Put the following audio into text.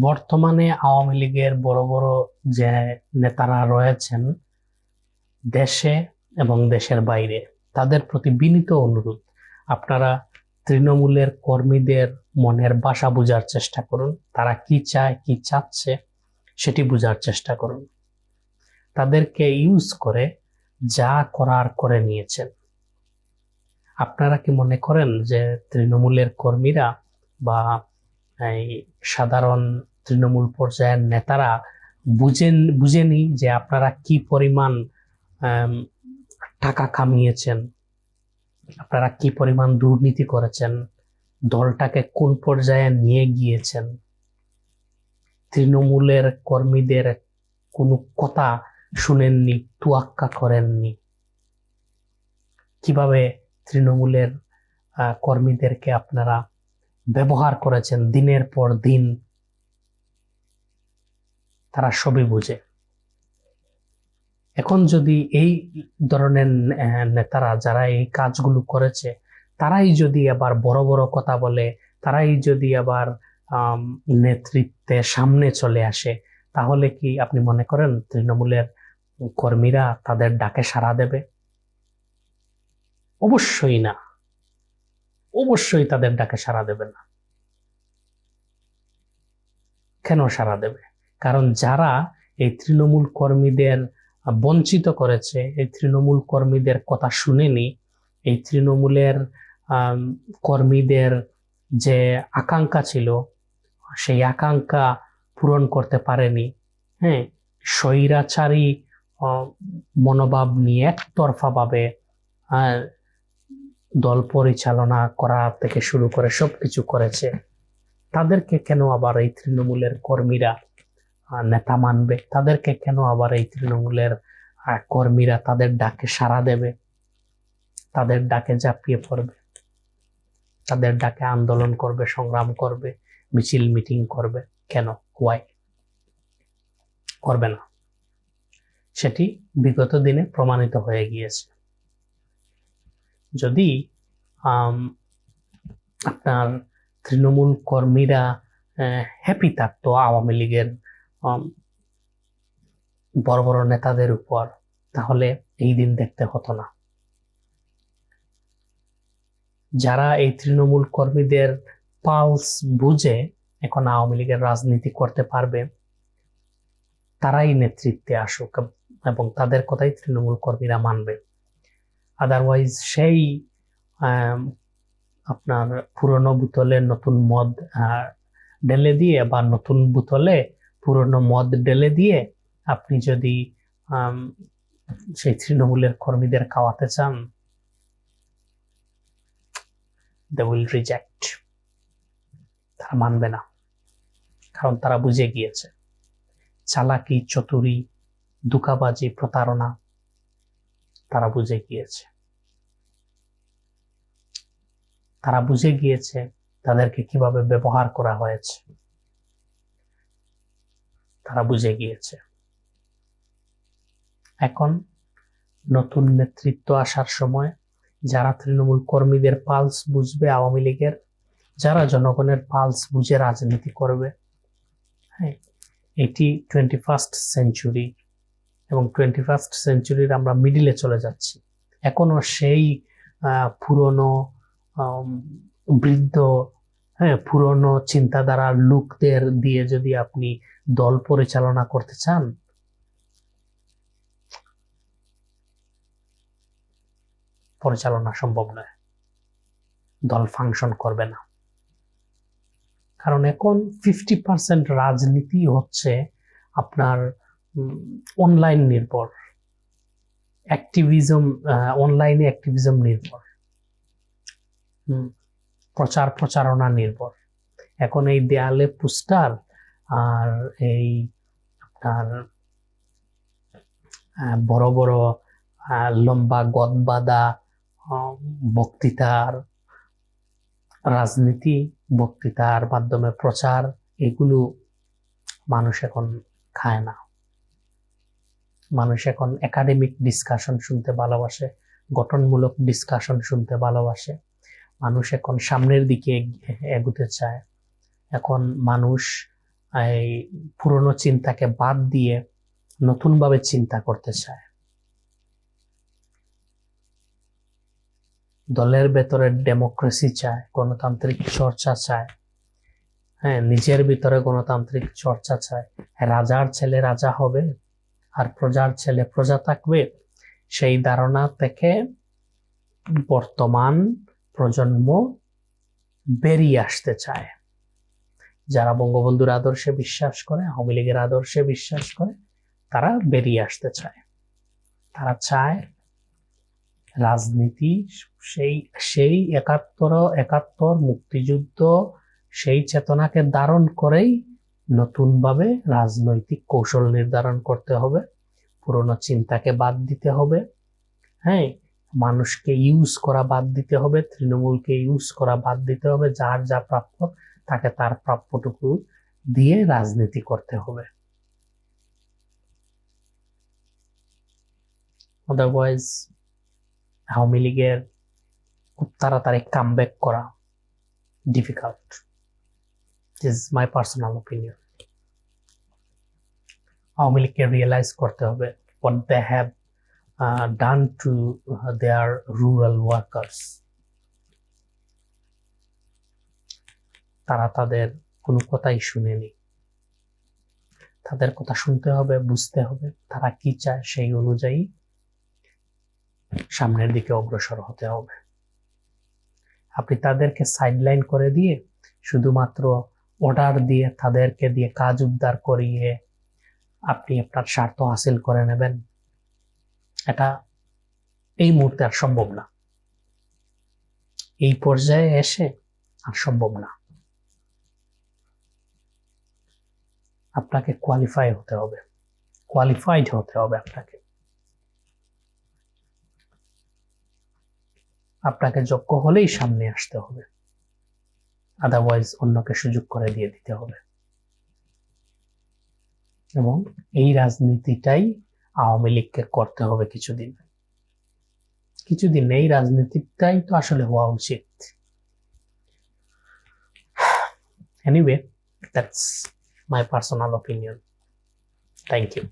বর্তমানে আওয়ামী লীগের বড় বড় যে নেতারা রয়েছেন দেশে এবং দেশের বাইরে, তাদের প্রতি বিনীত অনুরোধ, আপনারা তৃণমূলের কর্মীদের মনের বাসা বোঝার চেষ্টা করুন, তারা কি চায়, কি চাচ্ছে, সেটি বোঝার চেষ্টা করুন। তাদেরকে ইউজ করে যা করার করে নিয়েছেন। আপনারা কি মনে করেন যে তৃণমূলের কর্মীরা বা এই সাধারণ তৃণমূল পর্যায়ের নেতারা বুঝেন, বুঝেনি যে আপনারা কি পরিমাণ টাকা কামিয়েছেন, আপনারা কি পরিমাণ দুর্নীতি করেছেন, দলটাকে কোন পর্যায়ে নিয়ে গিয়েছেন, তৃণমূলের কর্মীদের কোনো কথা শুনেননি, তুয়াক্কা করেননি। কীভাবে তৃণমূলের কর্মীদেরকে আপনারা ব্যবহার করেছেন দিনের পর দিন, তারা সবই বুঝে। এখন যদি এই ধরনের নেতারা যারা এই কাজগুলো করেছে, তারাই যদি আবার বড় বড় কথা বলে, তারাই যদি আবার নেতৃত্বে সামনে চলে আসে, তাহলে কি আপনি মনে করেন তৃণমূলের কর্মীরা তাদের ডাকে সাড়া দেবে? অবশ্যই না। অবশ্যই তাদের ডাকে সাড়া দেবে না। কেন সাড়া দেবে? কারণ যারা এই তৃণমূল কর্মীদের বঞ্চিত করেছে, এই তৃণমূল কর্মীদের কথা শুনেনি, এই তৃণমূলের কর্মীদের যে আকাঙ্ক্ষা ছিল, সেই আকাঙ্ক্ষা পূরণ করতে পারেনি। হ্যাঁ স্বৈরাচারী মনোভাব নিয়ে একতরফাভাবে দল পরিচালনা করা থেকে শুরু করে সবকিছু করেছে। তাদেরকে কেন আবার এই তৃণমূলের কর্মীরা নেতা মানবে? তাদেরকে কেন আবার এই তৃণমূলের কর্মীরা তাদের ডাকে সাড়া দেবে? তাদের ডাকে ঝাঁপিয়ে পড়বে। তাদের ডাকে আন্দোলন করবে, সংগ্রাম করবে, মিছিল, মিটিং করবে। কেন? হোয়াই করবে না। সেটি বিগত দিনে প্রমাণিত হয়ে গিয়েছে। যদি আপনার তৃণমূল কর্মীরা হ্যাপি থাকতো আওয়ামী লীগের বড় বড় নেতাদের উপর, তাহলে এই দিন দেখতে হতো না। যারা এই তৃণমূল কর্মীদের পালস বুঝে এখন আওয়ামী লীগের রাজনীতি করতে পারবে, তারাই নেতৃত্বে আসুক, এবং তাদের কথাই তৃণমূল কর্মীরা মানবে। আদারওয়াইজ সেই আপনার পুরনো বোতলে নতুন মদ ঢেলে দিয়ে বা নতুন বোতলে পুরনো মদ ঢেলে দিয়ে আপনি যদি সেই তৃণমূলের কর্মীদের খাওয়াতে চান দে উইল রিজেক্ট তারা মানবে না। কারণ তারা বুঝে গিয়েছে। চালাকি, চতুরি দুকাবাজি প্রতারণা তারা বুঝে গিয়েছে। তারা বুঝে গিয়েছে তাদেরকে কীভাবে ব্যবহার করা হয়েছে। তারা বুঝে গিয়েছে। এখন নতুন নেতৃত্ব আসার সময় যারা তৃণমূল কর্মীদের পালস বুঝবে, আওয়ামী লীগের, যারা জনগণের পালস বুঝে রাজনীতি করবে হ্যাঁ এটি টোয়েন্টি ফার্স্ট সেঞ্চুরি এবং টোয়েন্টি ফার্স্ট সেঞ্চুরির আমরা মিডিলে চলে যাচ্ছি। এখনও সেই পুরনো বৃদ্ধ হ্যাঁ পুরনো চিন্তাধারার লোকদের দিয়ে যদি আপনি দল পরিচালনা করতে চান, পরিচালনা সম্ভব নয়। দল ফাংশন করবে না। কারণ এখন ফিফটি পার্সেন্ট রাজনীতি হচ্ছে আপনার অনলাইন নির্ভর। অ্যাক্টিভিজম অনলাইনে অ্যাক্টিভিজম নির্ভর। প্রচার প্রচারণা নির্ভর। এখন এই দেয়ালে পোস্টার আর এই আপনার বড় বড় লম্বা গদবাদা বক্তৃতার, রাজনীতি বক্তৃতার মাধ্যমে প্রচার, এগুলো মানুষ এখন খায় না। মানুষ এখন একাডেমিক ডিসকাশন শুনতে ভালোবাসে, গঠনমূলক ডিসকাশন শুনতে ভালোবাসে। মানুষ এখন সামনের দিকে এগুতে চায়। এখন মানুষ এই পুরনো চিন্তাকে বাদ দিয়ে নতুনভাবে চিন্তা করতে চায়। দলের ভেতরে ডেমোক্রেসি চায়, গণতান্ত্রিক চর্চা চায়। হ্যাঁ নিজের ভিতরে গণতান্ত্রিক চর্চা চায়। রাজার ছেলে রাজা হবে আর প্রজার ছেলে প্রজা থাকবে, সেই ধারণা থেকে বর্তমান প্রজন্ম বেরিয়ে আসতে চায়। যারা বঙ্গবন্ধুর আদর্শে বিশ্বাস করে, আওয়ামী লীগের আদর্শে বিশ্বাস করে, তারা বেরিয়ে আসতে চায়। তারা চায় রাজনীতি, সেই সেই একাত্তর একাত্তর মুক্তিযুদ্ধ, সেই চেতনাকে ধারণ করেই নতুনভাবে রাজনৈতিক কৌশল নির্ধারণ করতে হবে, পুরনো চিন্তাকে বাদ দিতে হবে হ্যাঁ? মানুষকে ইউজ করা বাদ দিতে হবে, তৃণমূলকে ইউজ করা বাদ দিতে হবে, যার যা প্রাপ্য তাকে তার প্রাপ্যটুকু দিয়ে রাজনীতি করতে হবে। আদারওয়াইজ আওয়ামী লীগের খুব তাড়াতাড়ি কাম করা difficult is my personal opinion Awami realize করতে হবে have uh, done to uh, their rural workers. তারা তাদের কোনো কথাই শুনেনি। তাদের কথা শুনতে হবে বুঝতে হবে তারা কি চায় সেই অনুযায়ী সামনের দিকে অগ্রসর হতে হবে। আপনি তাদেরকে সাইডলাইন করে দিয়ে শুধুমাত্র অর্ডার দিয়ে তাদেরকে দিয়ে কাজ উদ্ধার করিয়ে আপনি আপনার স্বার্থ হাসিল করে নেবেন। এটা এই মুহূর্তে আর সম্ভব না। এই পর্যায়ে এসে আর সম্ভব না। আপনাকে কোয়ালিফাই হতে হবে। কোয়ালিফাইড হতে হবে আপনাকে। আপনাকে যোগ্য হলেই সামনে আসতে হবে। আদারওয়াইজ অন্যকে সুযোগ করে দিয়ে দিতে হবে। এবং এই রাজনীতিটাই আওয়ামী লীগকে করতে হবে কিছুদিন। কিছুদিন এই রাজনীতিটাই তো আসলে হওয়া উচিত। Anyway that's my personal opinion thank you